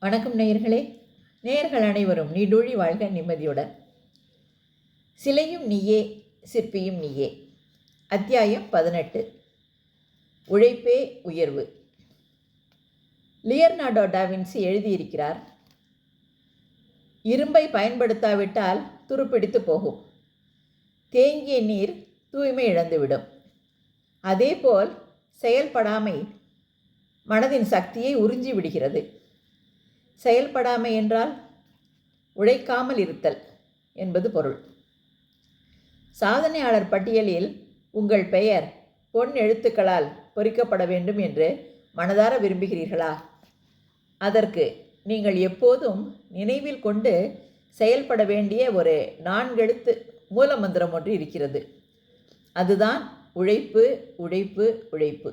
வணக்கம் நேயர்களே. நேயர்கள் அனைவரும் நீடூழி வாழ்க நிம்மதியுடன். சிலையும் நீயே சிற்பியும் நீயே. அத்தியாயம் பதினெட்டு. உழைப்பே உயர்வு. லியர்னாடோ டாவின்சி எழுதியிருக்கிறார் இரும்பை பயன்படுத்தாவிட்டால் துருப்பிடித்து போகும். தேங்கிய நீர் தூய்மை இழந்துவிடும். அதேபோல் செயல்படாமை மனதின் சக்தியை உறிஞ்சி விடுகிறது. செயல்படாமை என்றால் உழைக்காமல் இருத்தல் என்பது பொருள். சாதனையாளர் பட்டியலில் உங்கள் பெயர் பொன் எழுத்துக்களால் பொறிக்கப்பட வேண்டும் என்று மனதார விரும்புகிறீர்களா? அதற்கு நீங்கள் எப்போதும் நினைவில் கொண்டு செயல்பட வேண்டிய ஒரு நான்கெழுத்து மூலமந்திரம் ஒன்று இருக்கிறது. அதுதான் உழைப்பு உழைப்பு உழைப்பு.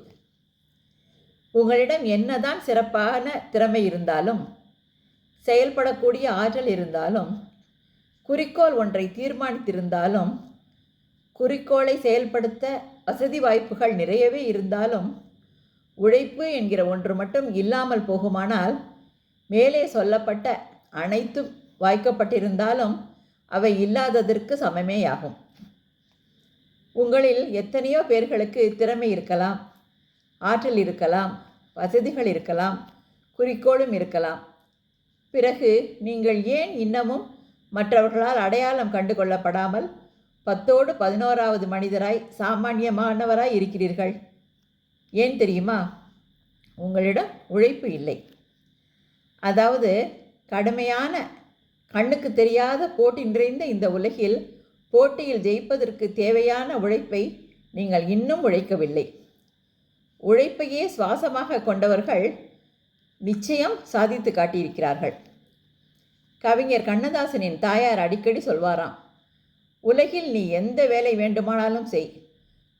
உங்களிடம் என்னதான் சிறப்பான திறமை இருந்தாலும் செயல்படக்கூடிய ஆற்றல் இருந்தாலும் குறிக்கோள் ஒன்றை தீர்மானித்திருந்தாலும் குறிக்கோளை செயல்படுத்த வசதி வாய்ப்புகள் நிறையவே இருந்தாலும் உழைப்பு என்கிற ஒன்று மட்டும் இல்லாமல் போகுமானால் மேலே சொல்லப்பட்ட அனைத்தும் வாய்க்கப்பட்டிருந்தாலும் அவை இல்லாததற்கு சமமேயாகும். உங்களில் எத்தனையோ பேர்களுக்கு திறமை இருக்கலாம் ஆற்றல் இருக்கலாம் வசதிகள் இருக்கலாம் குறிக்கோளும் இருக்கலாம். பிறகு நீங்கள் ஏன் இன்னமும் மற்றவர்களால் அடையாளம் கண்டு கொள்ளப்படாமல் பத்தோடு பதினோராவது மனிதராய் சாமானியமானவராய் இருக்கிறீர்கள்? ஏன் தெரியுமா? உங்களிடம் உழைப்பு இல்லை. அதாவது கடுமையான கண்ணுக்கு தெரியாத போட்டி நிறைந்த இந்த உலகில் போட்டியில் ஜெயிப்பதற்கு தேவையான உழைப்பை நீங்கள் இன்னும் உழைக்கவில்லை. உழைப்பையே சுவாசமாக கொண்டவர்கள் நிச்சயம் சாதித்து காட்டியிருக்கிறார்கள். கவிஞர் கண்ணதாசனின் தாயார் அடிக்கடி சொல்வாராம் உலகில் நீ எந்த வேலை வேண்டுமானாலும் செய்.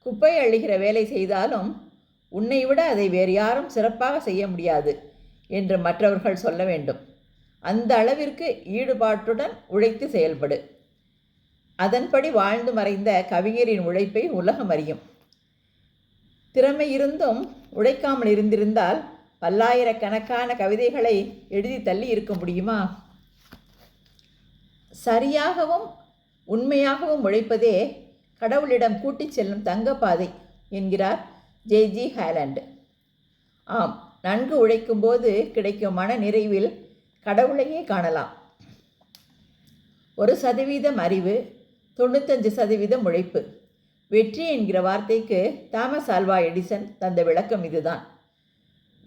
குப்பை அழிகிற வேலை செய்தாலும் உன்னை விட அதை வேறு யாரும் சிறப்பாக செய்ய முடியாது என்று மற்றவர்கள் சொல்ல வேண்டும். அந்த அளவிற்கு ஈடுபாட்டுடன் உழைத்து செயல்படு. அதன்படி வாழ்ந்து மறைந்த கவிஞரின் உழைப்பை உலகம் அறியும். திறமை இருந்தும் உழைக்காமல் இருந்திருந்தால் பல்லாயிரக்கணக்கான கவிதைகளை எழுதி தள்ளி இருக்க முடியுமா? சரியாகவும் உண்மையாகவும் உழைப்பதே கடவுளிடம் கூட்டிச் செல்லும் தங்கப்பாதை என்கிறார் ஜேஜி ஹேலண்ட். ஆம் நன்கு உழைக்கும்போது கிடைக்கும் மன நிறைவில் கடவுளையே காணலாம். ஒரு சதவீதம் அறிவு தொண்ணூத்தஞ்சு சதவீதம் உழைப்பு. வெற்றி என்கிற வார்த்தைக்கு தாமஸ் ஆல்வா எடிசன் தந்த விளக்கம் இதுதான்.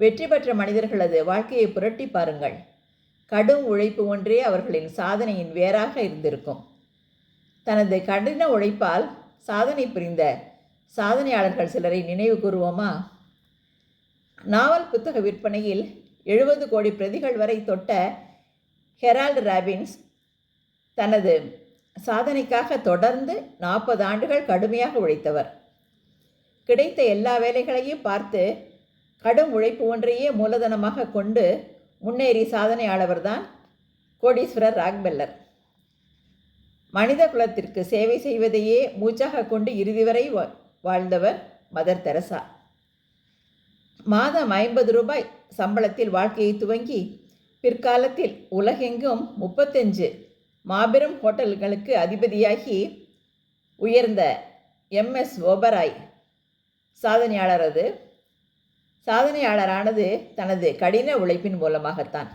வெற்றி பெற்ற மனிதர்களது வாழ்க்கையை புரட்டி பாருங்கள். கடும் உழைப்பு ஒன்றே அவர்களின் சாதனையின் வேறாக இருந்திருக்கும். தனது கடின உழைப்பால் சாதனை புரிந்த சாதனையாளர்கள் சிலரை நினைவு கூறுவோமா? நாவல் புத்தக விற்பனையில் எழுபது கோடி பிரதிகள் வரை தொட்ட ஹெரால்டு ராபின்ஸ் தனது சாதனைக்காக தொடர்ந்து நாற்பது ஆண்டுகள் கடுமையாக உழைத்தவர். கிடைத்த எல்லா வேலைகளையும் பார்த்து கடும் உழைப்பு ஒன்றையே மூலதனமாக கொண்டு முன்னேறி சாதனையாளவர்தான் கோடீஸ்வரர் ராக்பெல்லர். மனித குலத்திற்கு சேவை செய்வதையே மூச்சாக கொண்டு இறுதி வரை வாழ்ந்தவர் மதர் தெரசா. மாதம் ஐம்பது ரூபாய் சம்பளத்தில் வாழ்க்கையை துவங்கி பிற்காலத்தில் உலகெங்கும் முப்பத்தஞ்சு மாபெரும் ஹோட்டல்களுக்கு அதிபதியாகி உயர்ந்த எம்எஸ் ஓபராய் சாதனையாளரது சாதனையாளரானது தனது கடின உழைப்பின் மூலமாகத்தான்.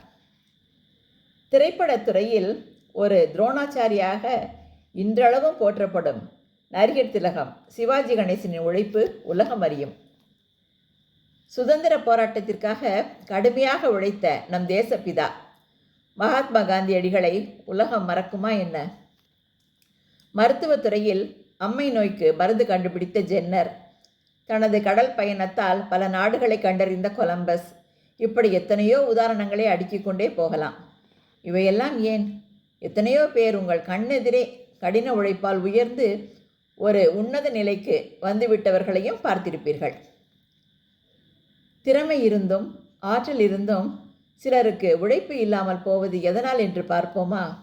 திரைப்படத்துறையில் ஒரு துரோணாச்சாரியாக இன்றளவும் போற்றப்படும் நரிகர் திலகம் சிவாஜி கணேசனின் உழைப்பு உலகம் அறியும். சுதந்திர போராட்டத்திற்காக கடுமையாக உழைத்த நம் தேசப்பிதா மகாத்மா காந்தியடிகளை உலகம் மறக்குமா என்ன? மருத்துவத்துறையில் அம்மை நோய்க்கு மருந்து கண்டுபிடித்த ஜென்னர் தனது கடல் பயணத்தால் பல நாடுகளை கண்டறிந்த கொலம்பஸ். இப்படி எத்தனையோ உதாரணங்களை அடுக்கிக் கொண்டே போகலாம். இவையெல்லாம் ஏன்? எத்தனையோ பேர் உங்கள் கண்ணெதிரே கடின உழைப்பால் உயர்ந்து ஒரு உன்னத நிலைக்கு வந்துவிட்டவர்களையும் பார்த்திருப்பீர்கள். திறமை இருந்தும் ஆற்றல் இருந்தும் சிலருக்கு உழைப்பு இல்லாமல் போவது எதனால் என்று பார்ப்போமா?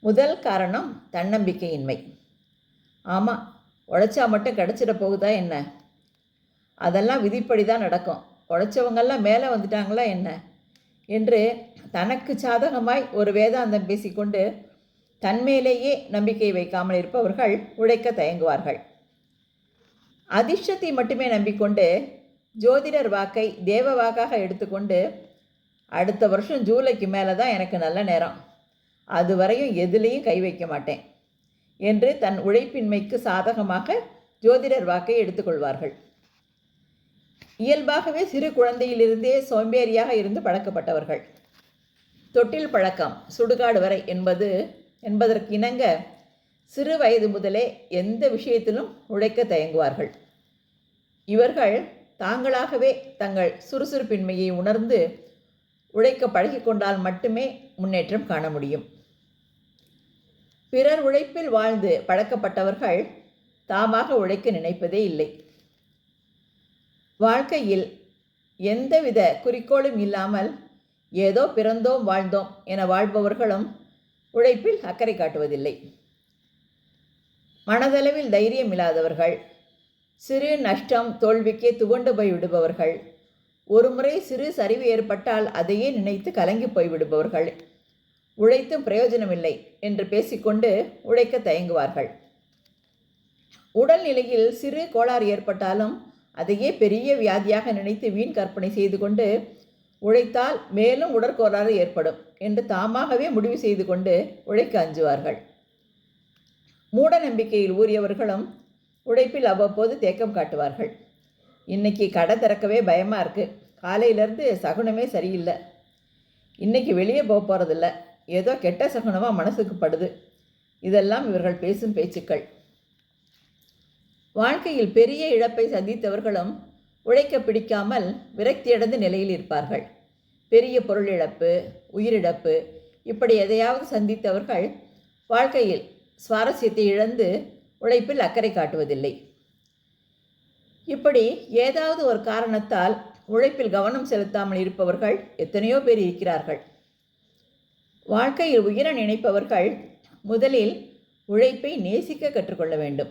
முதல் காரணம் தன்னம்பிக்கையின்மை. ஆமாம் உழைச்சா மட்டும் கிடச்சிட போகுதா என்ன? அதெல்லாம் விதிப்படி தான் நடக்கும். உழைச்சவங்கெல்லாம் மேலே வந்துட்டாங்களா என்ன? என்று தனக்கு சாதகமாய் ஒரு வேதாந்தம் பேசிக்கொண்டு தன்மேலேயே நம்பிக்கை வைக்காமல் இருப்பவர்கள் உழைக்க தயங்குவார்கள். அதிர்ஷ்டத்தை மட்டுமே நம்பிக்கொண்டு ஜோதிடர் வாக்கை தேவ வாக்காக எடுத்துக்கொண்டு அடுத்த வருஷம் ஜூலைக்கு மேலே தான் எனக்கு நல்ல நேரம். அது வரையும் எதுலேயும் கை வைக்க மாட்டேன். என்று தன் உழைப்பின்மைக்கு சாதகமாக ஜோதிடர் வாக்கை எடுத்துக்கொள்வார்கள் இயல்பாகவே சிறு குழந்தையிலிருந்தே சோம்பேறியாக இருந்து பழக்கப்பட்டவர்கள். தொட்டில் பழக்கம் சுடுகாடு வரை என்பது என்பதற்கு இணங்க சிறு வயது முதலே எந்த விஷயத்திலும் உழைக்க தயங்குவார்கள். இவர்கள் தாங்களாகவே தங்கள் சுறுசுறுப்பின்மையை உணர்ந்து உழைக்க பழகிக்கொண்டால் மட்டுமே முன்னேற்றம் காண முடியும். பிறர் உழைப்பில் வாழ்ந்து பழக்கப்பட்டவர்கள் தாமாக உழைக்க நினைப்பதே இல்லை. வாழ்க்கையில் எந்தவித குறிக்கோளும் இல்லாமல் ஏதோ பிறந்தோம் வாழ்ந்தோம் என வாழ்பவர்களும் உழைப்பில் அக்கறை காட்டுவதில்லை. மனதளவில் தைரியம் இல்லாதவர்கள் சிறு நஷ்டம் தோல்விக்கே துவண்டு போய் விடுபவர்கள் ஒருமுறை சிறு சரிவு ஏற்பட்டால் அதையே நினைத்து கலங்கி போய் விடுபவர்கள் உழைத்தும் பிரயோஜனமில்லை என்று பேசிக்கொண்டு உழைக்க தயங்குவார்கள். உடல்நிலையில் சிறு கோளாறு ஏற்பட்டாலும் அதையே பெரிய வியாதியாக நினைத்து வீண் கற்பனை செய்து கொண்டு உழைத்தால் மேலும் உடற்கோளாறு ஏற்படும் என்று தாமாகவே முடிவு செய்து கொண்டு உழைக்க அஞ்சுவார்கள். மூட நம்பிக்கையில் ஊறியவர்களும் உழைப்பில் அவ்வப்போது தேக்கம் காட்டுவார்கள். இன்னைக்கு கடை திறக்கவே பயமாக இருக்குது காலையிலேருந்து சகுனமே சரியில்லை. இன்றைக்கி வெளியே போக போகிறதில்ல ஏதோ கெட்ட சகுனமாக மனசுக்கு படுது. இதெல்லாம் இவர்கள் பேசும் பேச்சுக்கள். வாழ்க்கையில் பெரிய இழப்பை சந்தித்தவர்களும் உழைக்க பிடிக்காமல் விரக்தியடைந்த நிலையில் இருப்பார்கள். பெரிய பொருள் இழப்பு உயிரிழப்பு இப்படி எதையாவது சந்தித்தவர்கள் வாழ்க்கையில் சுவாரஸ்யத்தை இழந்து உழைப்பில் அக்கறை காட்டுவதில்லை. இப்படி ஏதாவது ஒரு காரணத்தால் உழைப்பில் கவனம் செலுத்தாமல் இருப்பவர்கள் எத்தனையோ பேர் இருக்கிறார்கள். வாழ்க்கையில் உயர நினைப்பவர்கள் முதலில் உழைப்பை நேசிக்க கற்றுக்கொள்ள வேண்டும்.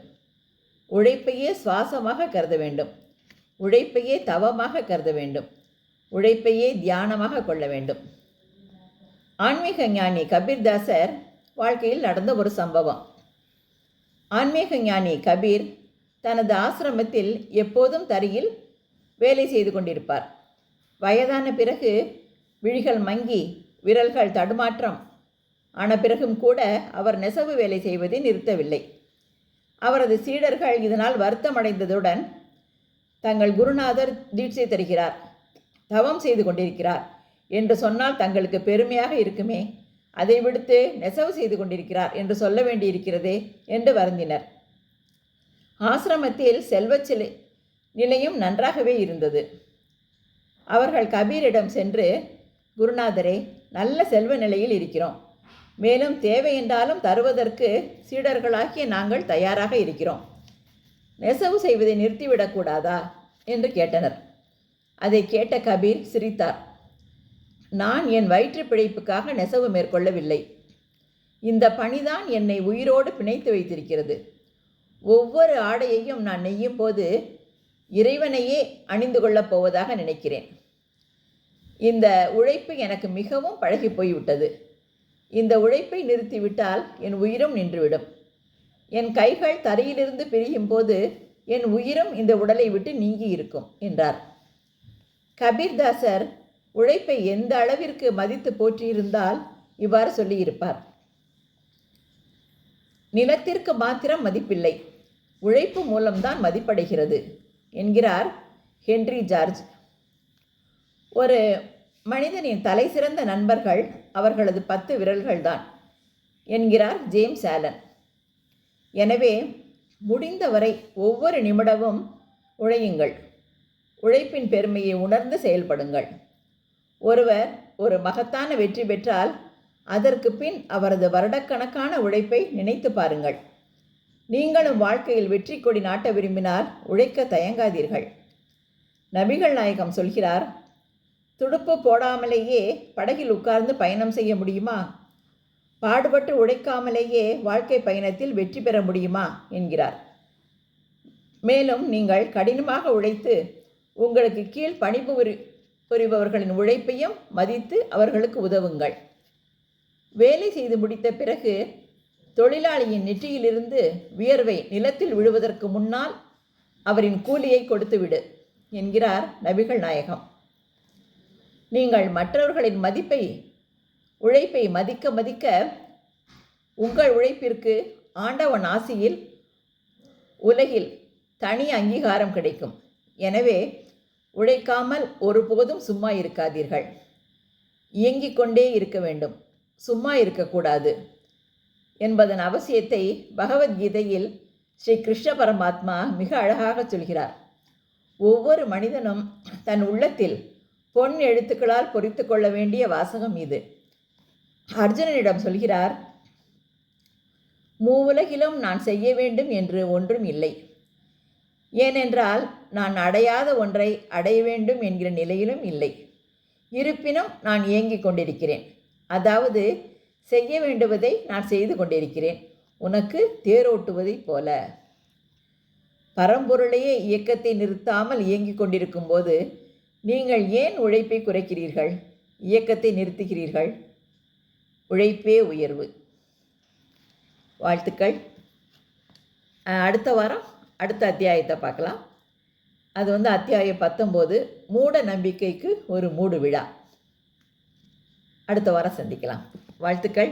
உழைப்பையே சுவாசமாக கருத வேண்டும். உழைப்பையே தவமாக கருத வேண்டும். உழைப்பையே தியானமாக கொள்ள வேண்டும். ஆன்மீக ஞானி கபீர்தாசர் வாழ்க்கையில் நடந்த ஒரு சம்பவம். ஆன்மீக ஞானி கபீர் தனது ஆசிரமத்தில் எப்போதும் தரையில் வேலை செய்து கொண்டிருப்பார். வயதான பிறகு விழிகள் மங்கி விரல்கள் தடுமாற்றம். ஆன பிறகும் கூட அவர் நெசவு வேலை செய்வதை நிறுத்தவில்லை. அவரது சீடர்கள் இதனால் வருத்தமடைந்ததுடன் தங்கள் குருநாதர் தீட்சை தருகிறார். தவம் செய்து கொண்டிருக்கிறார். என்று சொன்னால் தங்களுக்கு பெருமையாக இருக்குமே. அதை விடுத்து நெசவு செய்து கொண்டிருக்கிறார் என்று சொல்ல வேண்டியிருக்கிறதே என்று வருந்தினர். ஆசிரமத்தில் செல்வச்சிலை நிலையும் நன்றாகவே இருந்தது. அவர்கள் கபீரிடம் சென்று குருநாதரே நல்ல செல்வ நிலையில் இருக்கிறோம். மேலும் தேவை என்றாலும் தருவதற்கு சீடர்களாகிய நாங்கள் தயாராக இருக்கிறோம். நெசவு செய்வதை நிறுத்திவிடக்கூடாதா என்று கேட்டனர். அதை கேட்ட கபீர் சிரித்தார். நான் என் வயிற்று பிழைப்புக்காக நெசவு மேற்கொள்ளவில்லை. இந்த பணிதான் என்னை உயிரோடு பிணைத்து வைத்திருக்கிறது. ஒவ்வொரு ஆடையையும் நான் நெய்யும் போது இறைவனையே அணிந்து கொள்ளப் போவதாக நினைக்கிறேன். இந்த உழைப்பு எனக்கு மிகவும் பழகி போய்விட்டது. இந்த உழைப்பை நிறுத்திவிட்டால் என் உயிரும் நின்றுவிடும். என் கைகள் தரையிலிருந்து பிரியும் போது என் உயிரும் இந்த உடலை விட்டு நீங்கி இருக்கும் என்றார். கபீர்தாசர் உழைப்பை எந்த அளவிற்கு மதித்து போற்றியிருந்தால் இவ்வாறு சொல்லியிருப்பார். நிலத்திற்கு மாத்திரம் மதிப்பில்லை. உழைப்பு மூலம்தான் மதிப்படைகிறது என்கிறார் ஹென்றி ஜார்ஜ். ஒரு மனிதனின் தலை சிறந்த நண்பர்கள் அவர்களது பத்து விரல்கள்தான் என்கிறார் ஜேம்ஸ் ஆலன். எனவே முடிந்தவரை ஒவ்வொரு நிமிடமும் உழையுங்கள். உழைப்பின் பெருமையை உணர்ந்து செயல்படுங்கள். ஒருவர் ஒரு மகத்தான வெற்றி பெற்றால் அதற்கு பின் அவரது வருடக்கணக்கான உழைப்பை நினைத்து பாருங்கள். நீங்களும் வாழ்க்கையில் வெற்றி கொடி நாட்ட விரும்பினால் உழைக்க தயங்காதீர்கள். நபிகள் நாயகம் சொல்கிறார் துடுப்பு போடாமலேயே படகில் உட்கார்ந்து பயணம் செய்ய முடியுமா? பாடுபட்டு உழைக்காமலேயே வாழ்க்கை பயணத்தில் வெற்றி பெற முடியுமா? என்கிறார். மேலும் நீங்கள் கடினமாக உழைத்து உங்களுக்கு கீழ் பணிபுரி புரிபவர்களின் உழைப்பையும் மதித்து அவர்களுக்கு உதவுங்கள். வேலை செய்து முடித்த பிறகு தொழிலாளியின் நெற்றியிலிருந்து வியர்வை நிலத்தில் விழுவதற்கு முன்னால் அவரின் கூலியை கொடுத்துவிடு என்கிறார் நபிகள் நாயகம். நீங்கள் மற்றவர்களின் மதிப்பை உழைப்பை மதிக்க மதிக்க உங்கள் உழைப்பிற்கு ஆண்டவன் ஆசியில் உலகில் தனி அங்கீகாரம் கிடைக்கும். எனவே உழைக்காமல் ஒருபோதும் சும்மா இருக்காதீர்கள். இயங்கிக் கொண்டே இருக்க வேண்டும். சும்மா இருக்கக்கூடாது என்பதன் அவசியத்தை பகவத்கீதையில் ஸ்ரீ கிருஷ்ண பரமாத்மா மிக அழகாக சொல்கிறார். ஒவ்வொரு மனிதனும் தன் உள்ளத்தில் பொன் எழுத்துக்களால் பொறித்து கொள்ள வேண்டிய வாசகம் இது. அர்ஜுனனிடம் சொல்கிறார் மூவுலகிலும் நான் செய்ய வேண்டும் என்று ஒன்றும் இல்லை. ஏனென்றால் நான் அடையாத ஒன்றை அடைய வேண்டும் என்கிற நிலையிலும் இல்லை. இருப்பினும் நான் இயங்கிக் கொண்டிருக்கிறேன். அதாவது செய்ய வேண்டுவதை நான் செய்து கொண்டிருக்கிறேன். உனக்கு தேரோட்டுவதைப் போல. பரம்பொருளையே இயக்கத்தை நிறுத்தாமல் இயங்கிக் கொண்டிருக்கும் போது நீங்கள் ஏன் உழைப்பை குறைக்கிறீர்கள்? இயக்கத்தை நிறுத்துகிறீர்கள்? உழைப்பே உயர்வு. வாழ்த்துக்கள். அடுத்த வாரம் அடுத்த அத்தியாயத்தை பார்க்கலாம். அது வந்து அத்தியாயம் பத்தொம்போது மூட நம்பிக்கைக்கு ஒரு மூடு விழா. அடுத்த வாரம் சந்திக்கலாம். வாழ்த்துக்கள்.